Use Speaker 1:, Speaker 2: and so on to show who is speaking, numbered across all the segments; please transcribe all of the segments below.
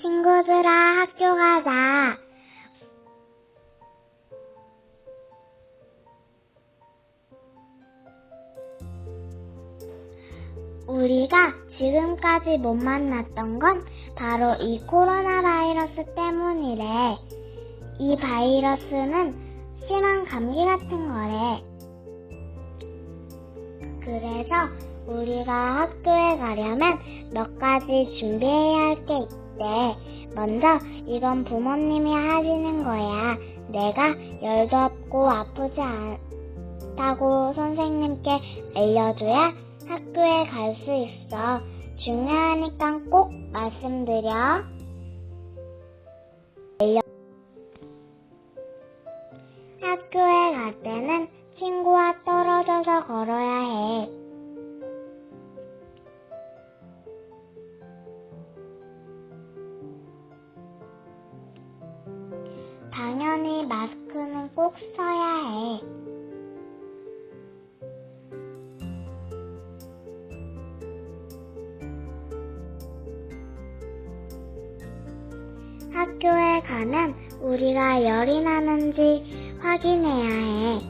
Speaker 1: 친구들아 학교 가자. 우리가 지금까지 못 만났던 건 바로 이 코로나 바이러스 때문이래. 이 바이러스는 심한 감기 같은 거래. 그래서 우리가 학교에 가려면 몇 가지 준비해야 할 게 있 대. 먼저 이건 부모님이 하시는 거야. 내가 열도 없고 아프지 않다고 선생님께 알려줘야 학교에 갈 수 있어. 중요하니까 꼭 말씀드려. 알려- 학교에 갈 때는 마스크는 꼭 써야 해. 학교에 가면 우리가 열이 나는지 확인해야 해.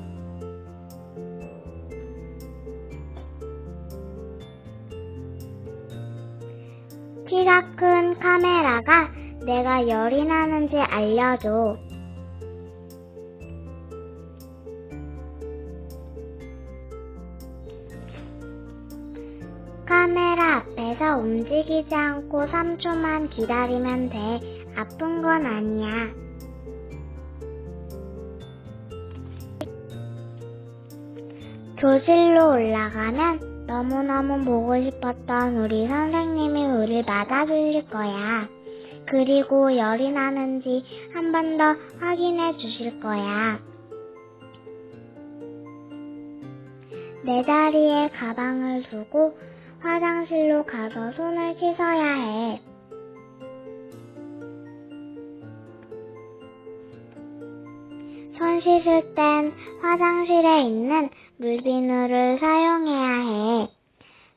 Speaker 1: 키가 큰 카메라가 내가 열이 나는지 알려줘. 앞에서 움직이지 않고 3초만 기다리면 돼. 아픈 건 아니야. 교실로 올라가면 너무너무 보고 싶었던 우리 선생님이 우리 맞아주실 거야. 그리고 열이 나는지 한 번 더 확인해 주실 거야. 내 자리에 가방을 두고 화장실로 가서 손을 씻어야 해. 손 씻을 땐 화장실에 있는 물비누를 사용해야 해.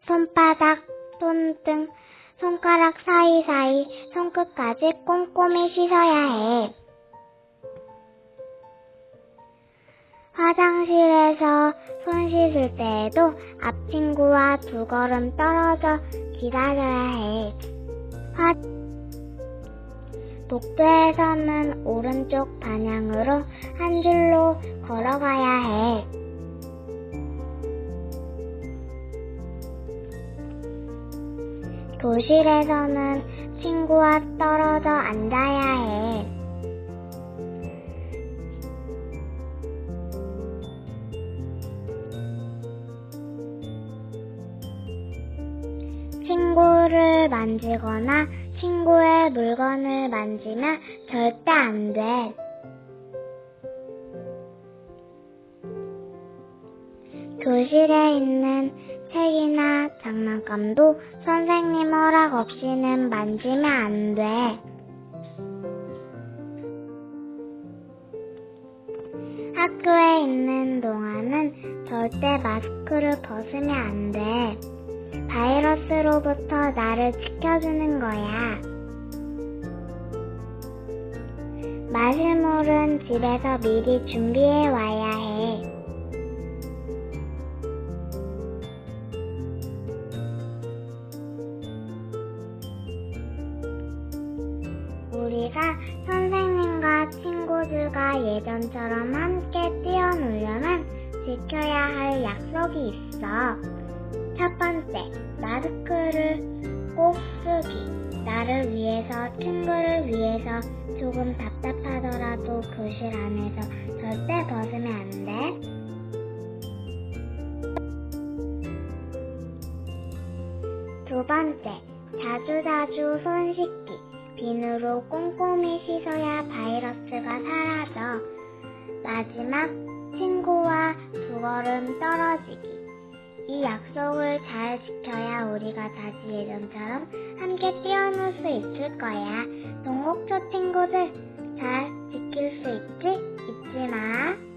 Speaker 1: 손바닥, 손등, 손가락 사이사이 손끝까지 꼼꼼히 씻어야 해. 화장실에서 손 씻을 때에도 앞 친구와 두 걸음 떨어져 기다려야 해. 화... 복도에서는 오른쪽 방향으로 한 줄로 걸어가야 해. 교실에서는 친구와 떨어져 앉아야 해. 친구를 만지거나 친구의 물건을 만지면 절대 안 돼. 교실에 있는 책이나 장난감도 선생님 허락 없이는 만지면 안 돼. 학교에 있는 동안은 절대 마스크를 벗으면 안 돼. 바이러스로부터 나를 지켜주는 거야. 마실 물은 집에서 미리 준비해 와야 해. 우리가 선생님과 친구들과 예전처럼 함께 뛰어놀려면 지켜야 할 약속이 있어. 첫 번째, 마스크를 꼭 쓰기. 나를 위해서, 친구를 위해서 조금 답답하더라도 교실 안에서 절대 벗으면 안 돼. 두 번째, 자주자주 손 씻기. 비누로 꼼꼼히 씻어야 바이러스가 사라져. 마지막, 친구와 두 걸음 떨어지기. 이 약속을 잘 지켜야 우리가 다시 예전처럼 함께 뛰어놀 수 있을 거야. 동옥초 친구들, 잘 지킬 수 있지? 잊지 마.